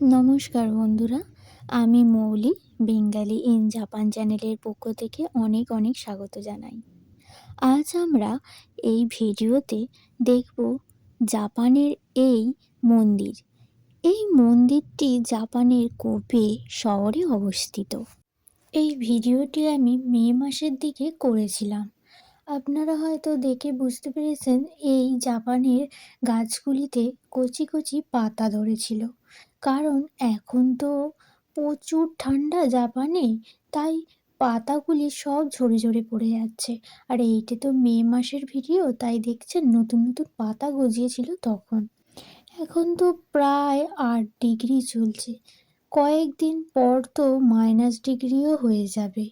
নমস্কার বন্ধুরা, আমি মৌলি, বেঙ্গালি ইন জাপান চ্যানেলের পক্ষ থেকে অনেক অনেক স্বাগত জানাই। আজ আমরা এই ভিডিওতে দেখব জাপানের এই মন্দির। এই মন্দিরটি জাপানের কোপে শহরে অবস্থিত। এই ভিডিওটি আমি মে মাসের দিকে করেছিলাম। আপনারা হয়তো দেখে বুঝতে পেরেছেন, এই জাপানের গাছগুলিতে কচি কচি পাতা ধরেছিল। কারণ এখন তো প্রচুর ঠান্ডা জাপানে, তাই পাতাগুলি সব ঝরে ঝরে পড়ে যাচ্ছে। আর এইটা তো মে মাসের ভিডিও, তাই দেখছেন নতুন নতুন পাতা গজিয়েছিল তখন। এখন তো প্রায় আট ডিগ্রি চলছে। কয়েকদিন পর তো মাইনাস ডিগ্রিও হয়ে যাবে।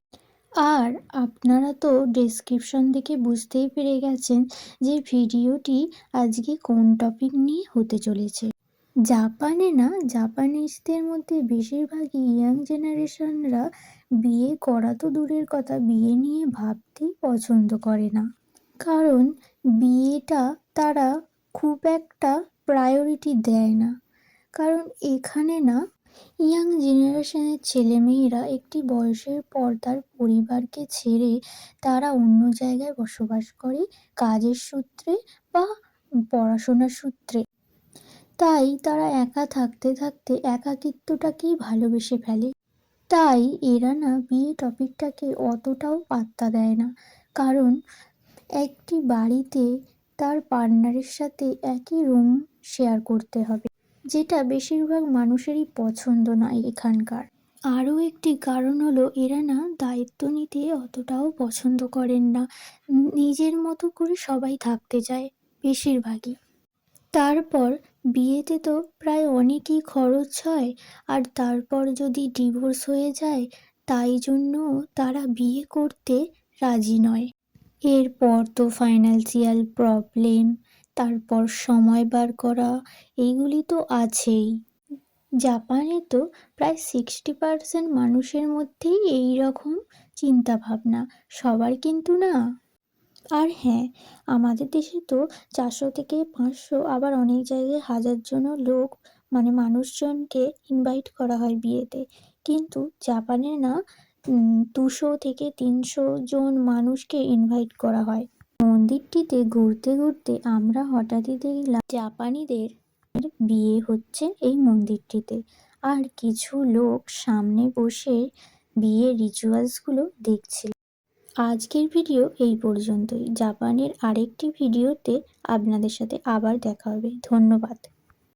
আর আপনারা তো ডেসক্রিপশন দেখে বুঝতেই পেরে গেছেন যে ভিডিওটি আজকে কোন টপিক নিয়ে হতে চলেছে। জাপানে না, জাপানিজদের মধ্যে বেশিরভাগই ইয়াং জেনারেশনরা বিয়ে করা তো দূরের কথা, বিয়ে নিয়ে ভাবতেই পছন্দ করে না। কারণ বিয়েটা তারা খুব একটা প্রায়োরিটি দেয় না। কারণ এখানে না ইয়াং জেনারেশনের ছেলেমেয়েরা একটি বয়সের পর তার পরিবারকে ছেড়ে তারা অন্য জায়গায় বসবাস করে, কাজের সূত্রে বা পড়াশোনার সূত্রে। তাই তারা একা থাকতে থাকতে একাকিত্বটাকেই ভালোবেসে ফেলে। তাই এরা না বিয়ে টপিকটাকে অতটাও পাত্তা দেয় না। কারণ একটি বাড়িতে তার পার্টনারের সাথে একই রুম শেয়ার করতে হবে, যেটা বেশিরভাগ মানুষেরই পছন্দ নয় এখানকার। আরও একটি কারণ হলো এরা না দায়িত্ব নিতে অতটাও পছন্দ করেন না। নিজের মতো করে সবাই থাকতে চায়, বেশিরভাগই। তারপর বিয়েতে তো প্রায় অনেকই খরচ হয়, আর তারপর যদি ডিভোর্স হয়ে যায়, তাই জন্য তারা বিয়ে করতে রাজি নয়। এরপর তো ফাইন্যান্সিয়াল প্রবলেম, তারপর সময় বার করা, এইগুলি তো আছেই। জাপানে তো প্রায় সিক্সটি পারসেন্ট মানুষের মধ্যেই এই রকম চিন্তাভাবনা, সবার কিন্তু না। আর হ্যাঁ আমাদের দেশে তো চারশো থেকে পাঁচশো, আবার অনেক জায়গায় হাজার জনও লোক মানে মানুষজনকে ইনভাইট করা হয় বিয়েতে। কিন্তু জাপানে না দুশো থেকে তিনশো জন মানুষকে ইনভাইট করা হয়। মন্দিরটিতে ঘুরতে ঘুরতে আমরা হঠাৎই দেখলাম জাপানিদের বিয়ে হচ্ছে এই মন্দিরটিতে। আর কিছু লোক সামনে বসে বিয়ের রিচুয়ালসগুলো দেখছিল আজকের ভিডিও এই পর্যন্তই। জাপানের আরেকটি ভিডিওতে আপনাদের সাথে আবার দেখা হবে। ধন্যবাদ।